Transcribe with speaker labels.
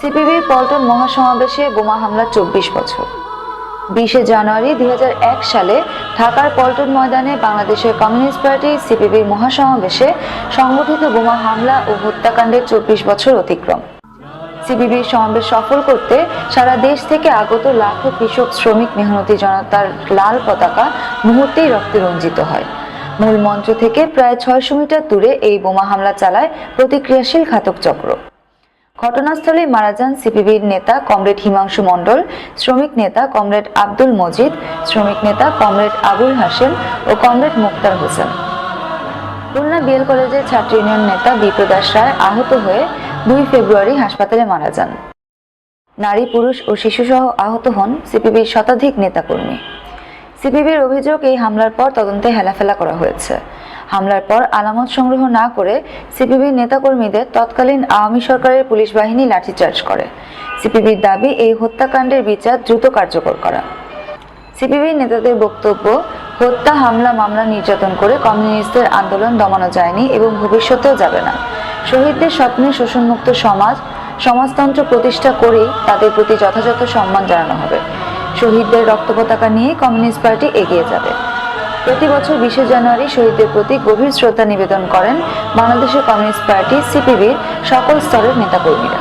Speaker 1: সিপিবির পল্টন মহাসমাবেশে বোমা হামলা চব্বিশ বছর। বিশে জানুয়ারি দুই হাজার এক সালে ঢাকার পল্টন ময়দানে বাংলাদেশের কমিউনিস্ট পার্টি সিপিবির মহাসমাবেশে সংগঠিত বোমা হামলা ও হত্যাকাণ্ডের চব্বিশ বছর অতিক্রম। সিপিবির সমাবেশ সফল করতে সারা দেশ থেকে আগত লাখো কৃষক, শ্রমিক, মেহনতি জনতার লাল পতাকা মুহূর্তেই রক্তে রঞ্জিত হয়। মূল মঞ্চ থেকে প্রায় ছয়শো মিটার দূরে এই বোমা হামলা চালায় প্রতিক্রিয়াশীল ঘাতক চক্র। ঘটনাস্থলে মারা যান সিপিবির নেতা কমরেড হিমাংশু মণ্ডল, শ্রমিক নেতা কমরেড আব্দুল মজিদ, শ্রমিক নেতা কমরেড আবুল হাসেম ও কমরেড মুক্তার হোসেন। খুলনা বিএল কলেজের ছাত্র ইউনিয়ন নেতা বিপ্রদাস রায় আহত হয়ে দুই ফেব্রুয়ারি হাসপাতালে মারা যান। নারী, পুরুষ ও শিশুসহ আহত হন সিপিবির শতাধিক নেতাকর্মী। সিপিবির অভিযোগ এই হামলার পর তদন্তে হেলাফেলা করা হয়েছে। হামলার পর আলামত সংগ্রহ না করে সিপিবির নেতাকর্মীদের তৎকালীন আওয়ামী সরকারের পুলিশ বাহিনী লাঠিচার্জ করে। সিপিবির দাবি এই হত্যাকাণ্ডের বিচার দ্রুত কার্যকর করা। সিপিবির নেতাদের বক্তব্য, হত্যা, হামলা, মামলা নির্যাতন করে কমিউনিস্টদের আন্দোলন দমানো যায়নি এবং ভবিষ্যতেও যাবে না। শহীদদের স্বপ্নে শোষণমুক্ত সমাজ, সমাজতন্ত্র প্রতিষ্ঠা করেই তাদের প্রতি যথাযথ সম্মান জানানো হবে। শহীদদের রক্ত পতাকা নিয়ে কমিউনিস্ট পার্টি এগিয়ে যাবে। প্রতি বছর বিশে জানুয়ারি শহীদদের প্রতি গভীর শ্রদ্ধা নিবেদন করেন বাংলাদেশের কমিউনিস্ট পার্টি সিপিবির সকল স্তরের নেতাকর্মীরা।